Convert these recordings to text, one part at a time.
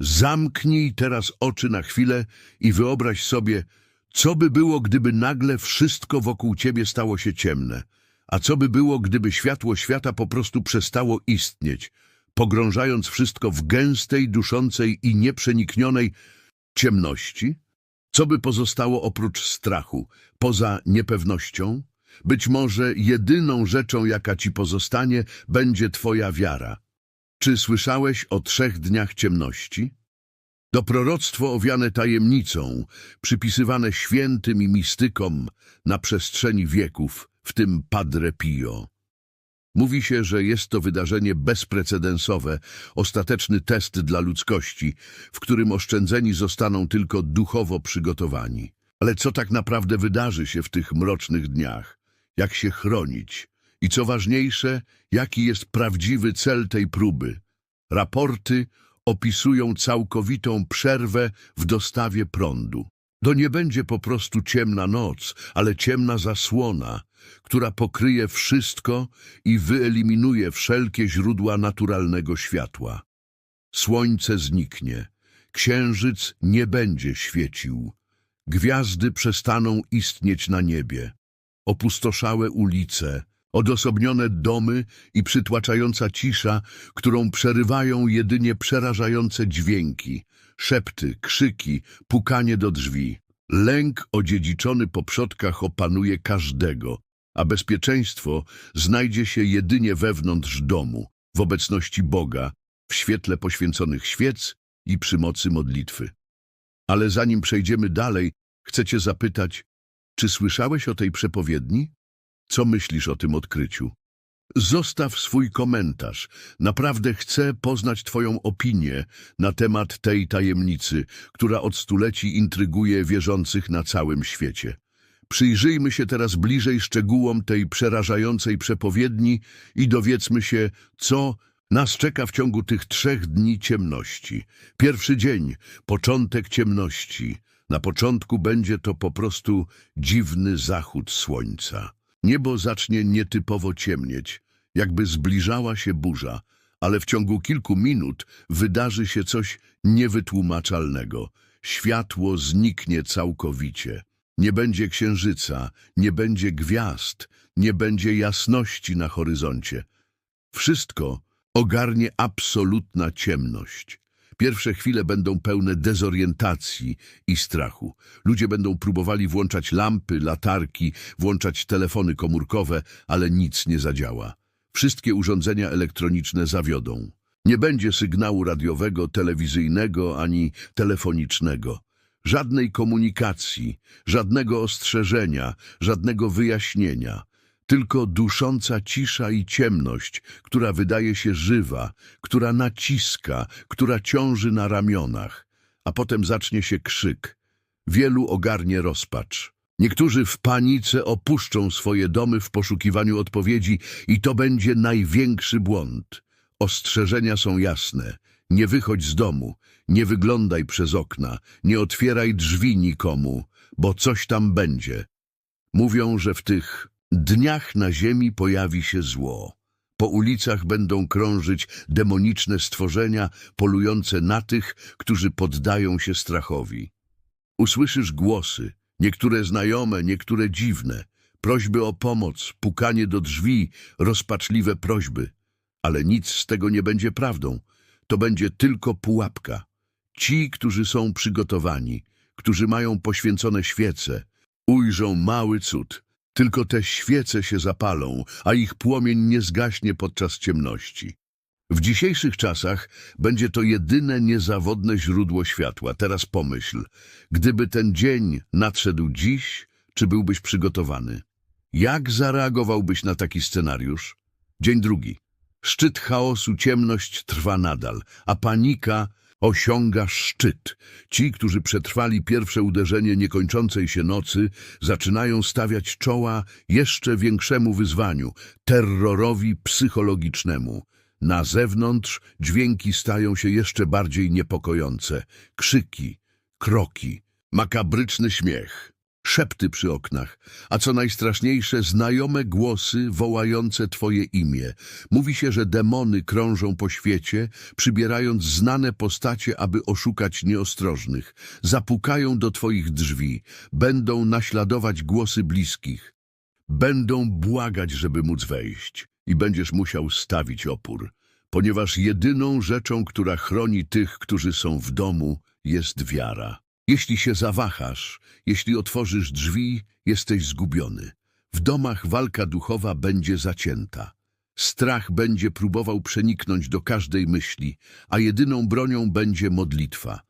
Zamknij teraz oczy na chwilę i wyobraź sobie, co by było, gdyby nagle wszystko wokół ciebie stało się ciemne, a co by było, gdyby światło świata po prostu przestało istnieć, pogrążając wszystko w gęstej, duszącej i nieprzeniknionej ciemności? Co by pozostało oprócz strachu, poza niepewnością? Być może jedyną rzeczą, jaka ci pozostanie, będzie twoja wiara. Czy słyszałeś o trzech dniach ciemności? To proroctwo owiane tajemnicą, przypisywane świętym i mistykom na przestrzeni wieków, w tym Padre Pio. Mówi się, że jest to wydarzenie bezprecedensowe, ostateczny test dla ludzkości, w którym oszczędzeni zostaną tylko duchowo przygotowani. Ale co tak naprawdę wydarzy się w tych mrocznych dniach? Jak się chronić? I co ważniejsze, jaki jest prawdziwy cel tej próby? Raporty opisują całkowitą przerwę w dostawie prądu. To nie będzie po prostu ciemna noc, ale ciemna zasłona, która pokryje wszystko i wyeliminuje wszelkie źródła naturalnego światła. Słońce zniknie, księżyc nie będzie świecił, gwiazdy przestaną istnieć na niebie, opustoszałe ulice, odosobnione domy i przytłaczająca cisza, którą przerywają jedynie przerażające dźwięki, szepty, krzyki, pukanie do drzwi. Lęk odziedziczony po przodkach opanuje każdego, a bezpieczeństwo znajdzie się jedynie wewnątrz domu, w obecności Boga, w świetle poświęconych świec i przy mocy modlitwy. Ale zanim przejdziemy dalej, chcę cię zapytać, czy słyszałeś o tej przepowiedni? Co myślisz o tym odkryciu? Zostaw swój komentarz. Naprawdę chcę poznać Twoją opinię na temat tej tajemnicy, która od stuleci intryguje wierzących na całym świecie. Przyjrzyjmy się teraz bliżej szczegółom tej przerażającej przepowiedni i dowiedzmy się, co nas czeka w ciągu tych trzech dni ciemności. Pierwszy dzień, początek ciemności. Na początku będzie to po prostu dziwny zachód słońca. Niebo zacznie nietypowo ciemnieć, jakby zbliżała się burza, ale w ciągu kilku minut wydarzy się coś niewytłumaczalnego. Światło zniknie całkowicie. Nie będzie księżyca, nie będzie gwiazd, nie będzie jasności na horyzoncie. Wszystko ogarnie absolutna ciemność. Pierwsze chwile będą pełne dezorientacji i strachu. Ludzie będą próbowali włączać lampy, latarki, włączać telefony komórkowe, ale nic nie zadziała. Wszystkie urządzenia elektroniczne zawiodą. Nie będzie sygnału radiowego, telewizyjnego ani telefonicznego. Żadnej komunikacji, żadnego ostrzeżenia, żadnego wyjaśnienia. Tylko dusząca cisza i ciemność, która wydaje się żywa, która naciska, która ciąży na ramionach. A potem zacznie się krzyk. Wielu ogarnie rozpacz. Niektórzy w panice opuszczą swoje domy w poszukiwaniu odpowiedzi i to będzie największy błąd. Ostrzeżenia są jasne. Nie wychodź z domu, nie wyglądaj przez okna, nie otwieraj drzwi nikomu, bo coś tam będzie. Mówią, że w tych dniach na ziemi pojawi się zło. Po ulicach będą krążyć demoniczne stworzenia polujące na tych, którzy poddają się strachowi. Usłyszysz głosy, niektóre znajome, niektóre dziwne, prośby o pomoc, pukanie do drzwi, rozpaczliwe prośby. Ale nic z tego nie będzie prawdą. To będzie tylko pułapka. Ci, którzy są przygotowani, którzy mają poświęcone świece, ujrzą mały cud. Tylko te świece się zapalą, a ich płomień nie zgaśnie podczas ciemności. W dzisiejszych czasach będzie to jedyne niezawodne źródło światła. Teraz pomyśl, gdyby ten dzień nadszedł dziś, czy byłbyś przygotowany? Jak zareagowałbyś na taki scenariusz? Dzień drugi. Szczyt chaosu, ciemność trwa nadal, a panika osiąga szczyt. Ci, którzy przetrwali pierwsze uderzenie niekończącej się nocy, zaczynają stawiać czoła jeszcze większemu wyzwaniu terrorowi psychologicznemu. Na zewnątrz dźwięki stają się jeszcze bardziej niepokojące. Krzyki, kroki, makabryczny śmiech. Szepty przy oknach, a co najstraszniejsze, znajome głosy wołające Twoje imię. Mówi się, że demony krążą po świecie, przybierając znane postacie, aby oszukać nieostrożnych. Zapukają do Twoich drzwi, będą naśladować głosy bliskich. Będą błagać, żeby móc wejść i będziesz musiał stawić opór, ponieważ jedyną rzeczą, która chroni tych, którzy są w domu, jest wiara. Jeśli się zawahasz, jeśli otworzysz drzwi, jesteś zgubiony. W domach walka duchowa będzie zacięta. Strach będzie próbował przeniknąć do każdej myśli, a jedyną bronią będzie modlitwa.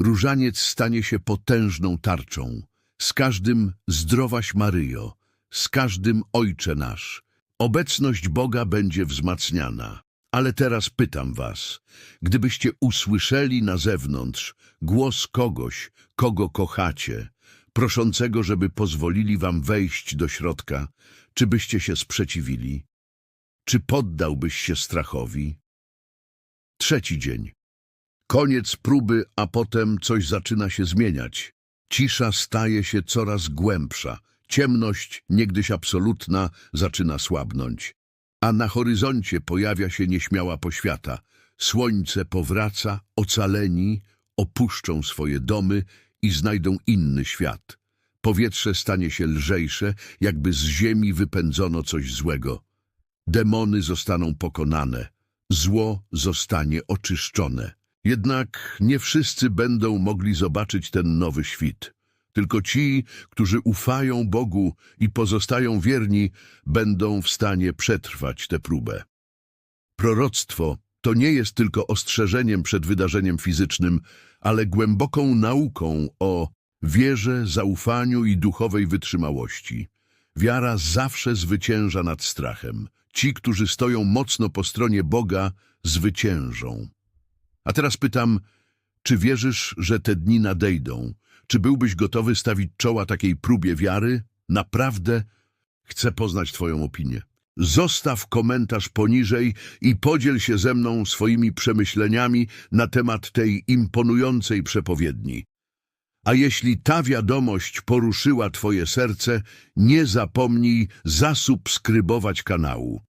Różaniec stanie się potężną tarczą. Z każdym zdrowaś Maryjo, z każdym Ojcze nasz. Obecność Boga będzie wzmacniana. Ale teraz pytam was, gdybyście usłyszeli na zewnątrz głos kogoś, kogo kochacie, proszącego, żeby pozwolili wam wejść do środka, czy byście się sprzeciwili? Czy poddałbyś się strachowi? Trzeci dzień. Koniec próby, a potem coś zaczyna się zmieniać. Cisza staje się coraz głębsza. Ciemność, niegdyś absolutna, zaczyna słabnąć. A na horyzoncie pojawia się nieśmiała poświata. Słońce powraca, ocaleni, opuszczą swoje domy i znajdą inny świat. Powietrze stanie się lżejsze, jakby z ziemi wypędzono coś złego. Demony zostaną pokonane, zło zostanie oczyszczone. Jednak nie wszyscy będą mogli zobaczyć ten nowy świt. Tylko ci, którzy ufają Bogu i pozostają wierni, będą w stanie przetrwać tę próbę. Proroctwo to nie jest tylko ostrzeżeniem przed wydarzeniem fizycznym, ale głęboką nauką o wierze, zaufaniu i duchowej wytrzymałości. Wiara zawsze zwycięża nad strachem. Ci, którzy stoją mocno po stronie Boga, zwyciężą. A teraz pytam, czy wierzysz, że te dni nadejdą? Czy byłbyś gotowy stawić czoła takiej próbie wiary? Naprawdę chcę poznać Twoją opinię. Zostaw komentarz poniżej i podziel się ze mną swoimi przemyśleniami na temat tej imponującej przepowiedni. A jeśli ta wiadomość poruszyła Twoje serce, nie zapomnij zasubskrybować kanału.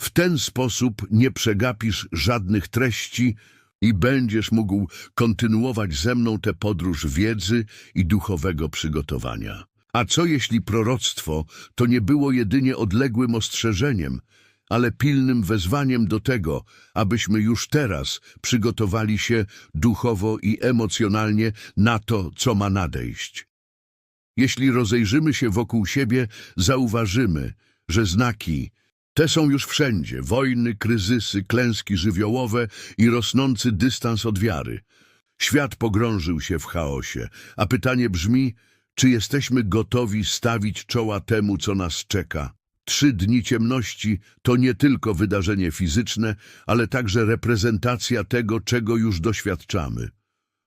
W ten sposób nie przegapisz żadnych treści i będziesz mógł kontynuować ze mną tę podróż wiedzy i duchowego przygotowania. A co jeśli proroctwo to nie było jedynie odległym ostrzeżeniem, ale pilnym wezwaniem do tego, abyśmy już teraz przygotowali się duchowo i emocjonalnie na to, co ma nadejść? Jeśli rozejrzymy się wokół siebie, zauważymy, że znaki te są już wszędzie. Wojny, kryzysy, klęski żywiołowe i rosnący dystans od wiary. Świat pogrążył się w chaosie, a pytanie brzmi, czy jesteśmy gotowi stawić czoła temu, co nas czeka? Trzy dni ciemności to nie tylko wydarzenie fizyczne, ale także reprezentacja tego, czego już doświadczamy.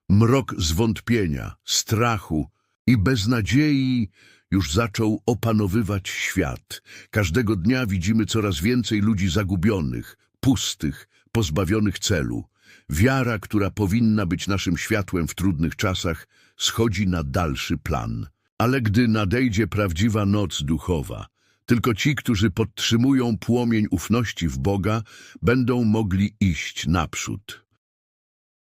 Mrok zwątpienia, strachu i beznadziei już zaczął opanowywać świat. Każdego dnia widzimy coraz więcej ludzi zagubionych, pustych, pozbawionych celu. Wiara, która powinna być naszym światłem w trudnych czasach, schodzi na dalszy plan. Ale gdy nadejdzie prawdziwa noc duchowa, tylko ci, którzy podtrzymują płomień ufności w Boga, będą mogli iść naprzód.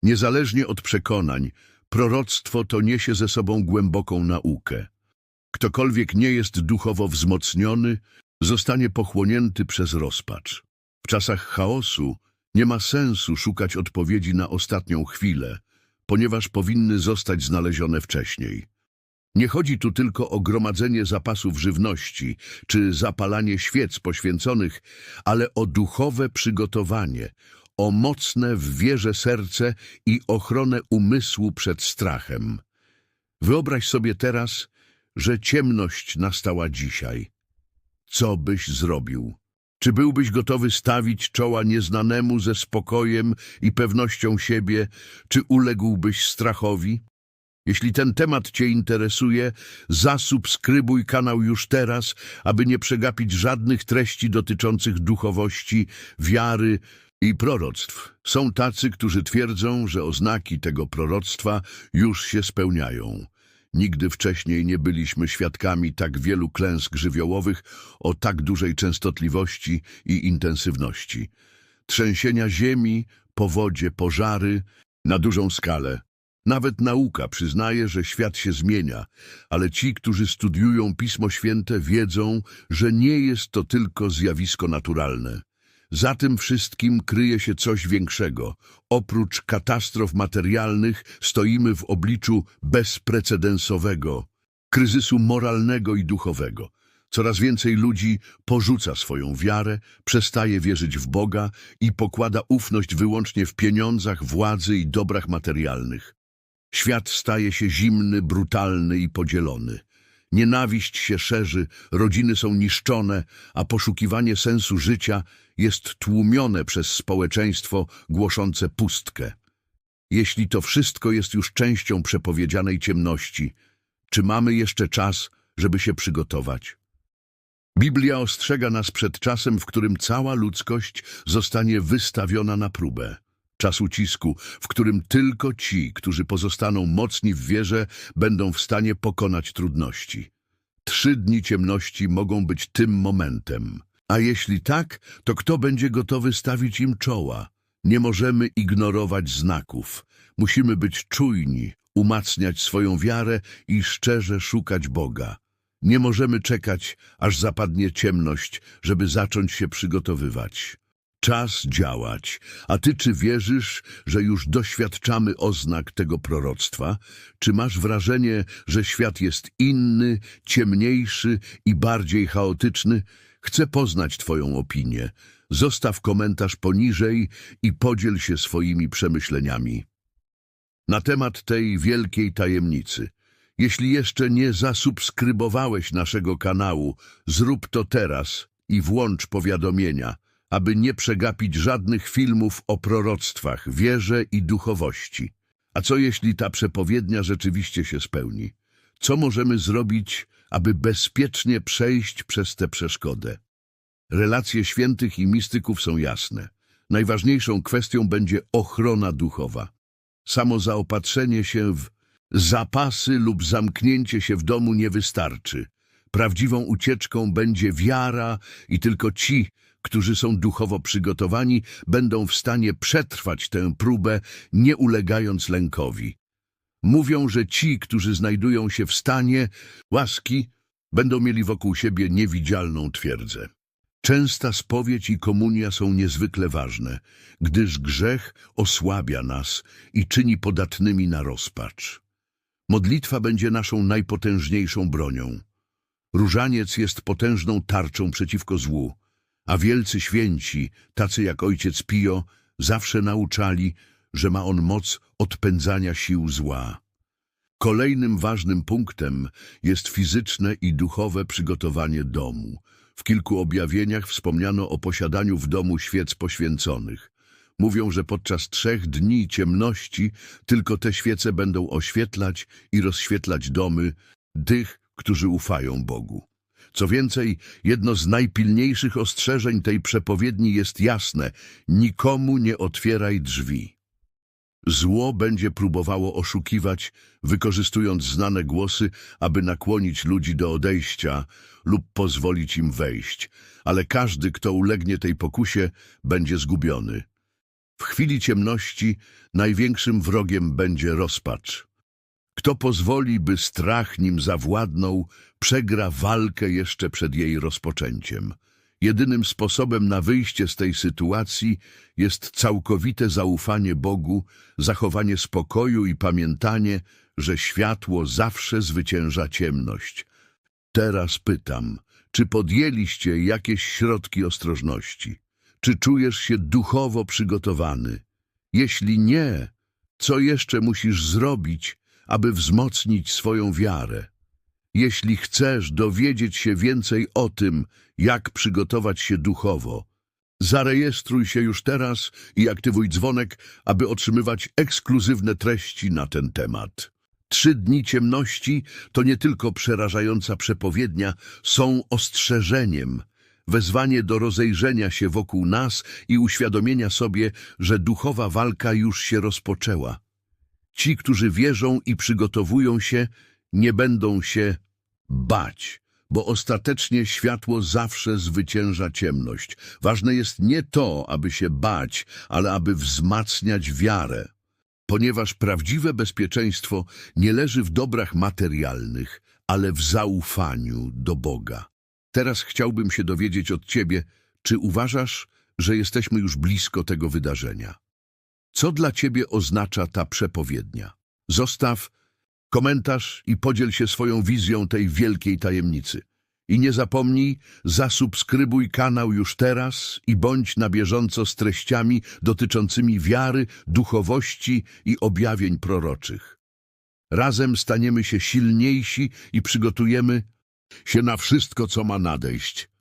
Niezależnie od przekonań, proroctwo to niesie ze sobą głęboką naukę. Ktokolwiek nie jest duchowo wzmocniony, zostanie pochłonięty przez rozpacz. W czasach chaosu nie ma sensu szukać odpowiedzi na ostatnią chwilę, ponieważ powinny zostać znalezione wcześniej. Nie chodzi tu tylko o gromadzenie zapasów żywności czy zapalanie świec poświęconych, ale o duchowe przygotowanie, o mocne w wierze serce i ochronę umysłu przed strachem. Wyobraź sobie teraz, że ciemność nastała dzisiaj. Co byś zrobił? Czy byłbyś gotowy stawić czoła nieznanemu ze spokojem i pewnością siebie, czy uległbyś strachowi? Jeśli ten temat Cię interesuje, zasubskrybuj kanał już teraz, aby nie przegapić żadnych treści dotyczących duchowości, wiary i proroctw. Są tacy, którzy twierdzą, że oznaki tego proroctwa już się spełniają. Nigdy wcześniej nie byliśmy świadkami tak wielu klęsk żywiołowych o tak dużej częstotliwości i intensywności. Trzęsienia ziemi, powodzie, pożary na dużą skalę. Nawet nauka przyznaje, że świat się zmienia, ale ci, którzy studiują Pismo Święte, wiedzą, że nie jest to tylko zjawisko naturalne. Za tym wszystkim kryje się coś większego. Oprócz katastrof materialnych stoimy w obliczu bezprecedensowego, kryzysu moralnego i duchowego. Coraz więcej ludzi porzuca swoją wiarę, przestaje wierzyć w Boga i pokłada ufność wyłącznie w pieniądzach, władzy i dobrach materialnych. Świat staje się zimny, brutalny i podzielony. Nienawiść się szerzy, rodziny są niszczone, a poszukiwanie sensu życia jest tłumione przez społeczeństwo głoszące pustkę. Jeśli to wszystko jest już częścią przepowiedzianej ciemności, czy mamy jeszcze czas, żeby się przygotować? Biblia ostrzega nas przed czasem, w którym cała ludzkość zostanie wystawiona na próbę. Czas ucisku, w którym tylko ci, którzy pozostaną mocni w wierze, będą w stanie pokonać trudności. Trzy dni ciemności mogą być tym momentem. A jeśli tak, to kto będzie gotowy stawić im czoła? Nie możemy ignorować znaków. Musimy być czujni, umacniać swoją wiarę i szczerze szukać Boga. Nie możemy czekać, aż zapadnie ciemność, żeby zacząć się przygotowywać. Czas działać. A ty czy wierzysz, że już doświadczamy oznak tego proroctwa? Czy masz wrażenie, że świat jest inny, ciemniejszy i bardziej chaotyczny? Chcę poznać twoją opinię. Zostaw komentarz poniżej i podziel się swoimi przemyśleniami. Na temat tej wielkiej tajemnicy. Jeśli jeszcze nie zasubskrybowałeś naszego kanału, zrób to teraz i włącz powiadomienia, aby nie przegapić żadnych filmów o proroctwach, wierze i duchowości. A co jeśli ta przepowiednia rzeczywiście się spełni? Co możemy zrobić, aby bezpiecznie przejść przez tę przeszkodę? Relacje świętych i mistyków są jasne. Najważniejszą kwestią będzie ochrona duchowa. Samo zaopatrzenie się w zapasy lub zamknięcie się w domu nie wystarczy. Prawdziwą ucieczką będzie wiara i tylko ci, którzy są duchowo przygotowani, będą w stanie przetrwać tę próbę, nie ulegając lękowi. Mówią, że ci, którzy znajdują się w stanie łaski, będą mieli wokół siebie niewidzialną twierdzę. Częsta spowiedź i komunia są niezwykle ważne, gdyż grzech osłabia nas i czyni podatnymi na rozpacz. Modlitwa będzie naszą najpotężniejszą bronią. Różaniec jest potężną tarczą przeciwko złu, a wielcy święci, tacy jak ojciec Pio, zawsze nauczali, że ma on moc odpędzania sił zła. Kolejnym ważnym punktem jest fizyczne i duchowe przygotowanie domu. W kilku objawieniach wspomniano o posiadaniu w domu świec poświęconych. Mówią, że podczas trzech dni ciemności tylko te świece będą oświetlać i rozświetlać domy tych, którzy ufają Bogu. Co więcej, jedno z najpilniejszych ostrzeżeń tej przepowiedni jest jasne – nikomu nie otwieraj drzwi. Zło będzie próbowało oszukiwać, wykorzystując znane głosy, aby nakłonić ludzi do odejścia lub pozwolić im wejść, ale każdy, kto ulegnie tej pokusie, będzie zgubiony. W chwili ciemności największym wrogiem będzie rozpacz. Kto pozwoli, by strach nim zawładnął, przegra walkę jeszcze przed jej rozpoczęciem. Jedynym sposobem na wyjście z tej sytuacji jest całkowite zaufanie Bogu, zachowanie spokoju i pamiętanie, że światło zawsze zwycięża ciemność. Teraz pytam, czy podjęliście jakieś środki ostrożności? Czy czujesz się duchowo przygotowany? Jeśli nie, co jeszcze musisz zrobić, aby wzmocnić swoją wiarę? Jeśli chcesz dowiedzieć się więcej o tym, jak przygotować się duchowo, zarejestruj się już teraz i aktywuj dzwonek, aby otrzymywać ekskluzywne treści na ten temat. Trzy dni ciemności to nie tylko przerażająca przepowiednia, są ostrzeżeniem, wezwanie do rozejrzenia się wokół nas i uświadomienia sobie, że duchowa walka już się rozpoczęła. Ci, którzy wierzą i przygotowują się, nie będą się bać, bo ostatecznie światło zawsze zwycięża ciemność. Ważne jest nie to, aby się bać, ale aby wzmacniać wiarę, ponieważ prawdziwe bezpieczeństwo nie leży w dobrach materialnych, ale w zaufaniu do Boga. Teraz chciałbym się dowiedzieć od Ciebie, czy uważasz, że jesteśmy już blisko tego wydarzenia? Co dla Ciebie oznacza ta przepowiednia? Zostaw komentarz i podziel się swoją wizją tej wielkiej tajemnicy. I nie zapomnij, zasubskrybuj kanał już teraz i bądź na bieżąco z treściami dotyczącymi wiary, duchowości i objawień proroczych. Razem staniemy się silniejsi i przygotujemy się na wszystko, co ma nadejść.